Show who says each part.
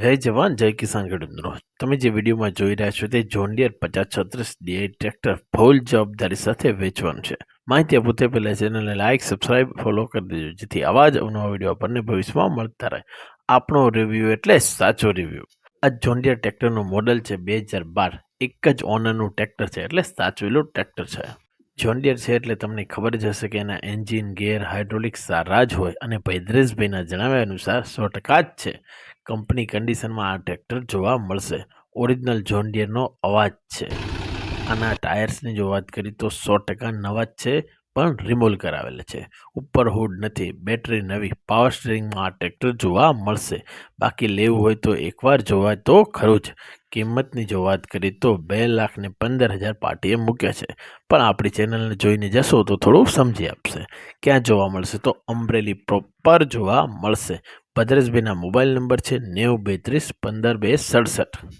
Speaker 1: જય જવાન, જય કિસાન મિત્રો. તમે જે વિડીયોમાં જોઈ રહ્યા છો તે જોન્ડિયર પચાસ છત્રીસ ડીઆઈ ટ્રેક્ટર ફૂલ જવાબદારી સાથે વેચવાનું છે. માહિતી આપું તે પહેલાં ચેનલને લાઇક સબસ્ક્રાઇબ ફોલો કરી દેજો, જેથી આવા જ અવનવા વીડિયો આપણને ભવિષ્યમાં મળતા રહે. આપણો રિવ્યૂ એટલે સાચો રિવ્યૂ આ જોન્ડિયર ટ્રેક્ટરનું મોડલ છે બે હજાર બાર. એક જ ઓનરનું ટ્રેક્ટર છે, એટલે સાચવેલું ટ્રેક્ટર છે. જોન્ડિયર છે એટલે તમને ખબર જ હશે કે એના એન્જિન ગેર હાઇડ્રોલિક સારા જ હોય અને ભૈદ્રેશભાઈના જણાવ્યા અનુસાર સો ટકા જ છે. કંપની કન્ડિશનમાં આ ટ્રેક્ટર જોવા મળશે. ઓરિજિનલ જોન્ડિયરનો અવાજ છે. આના ટાયર્સની જો વાત કરીએ તો સો ટકા નવા જ છે. પણ રિમોલ કરાવેલ છે. ઉપર હુડ નથી બેટરી નવી પાવર સ્ટીરિંગમાં આ ટ્રેક્ટર જોવા મળશે. બાકી લેવું હોય તો એકવાર જોવા તો ખરું જ. કિંમતની જો વાત કરીએ તો બે લાખને પંદર હજાર પાર્ટીએ મૂક્યા છે. પણ આપણી ચેનલને જોઈને જશો તો થોડું સમજી આપશે. ક્યાં જોવા મળશે તો અમરેલી પ્રોપર જોવા મળશે. ભદ્રેશભાઈના મોબાઈલ નંબર છે નેવું બેત્રીસ પંદર બે સડસઠ.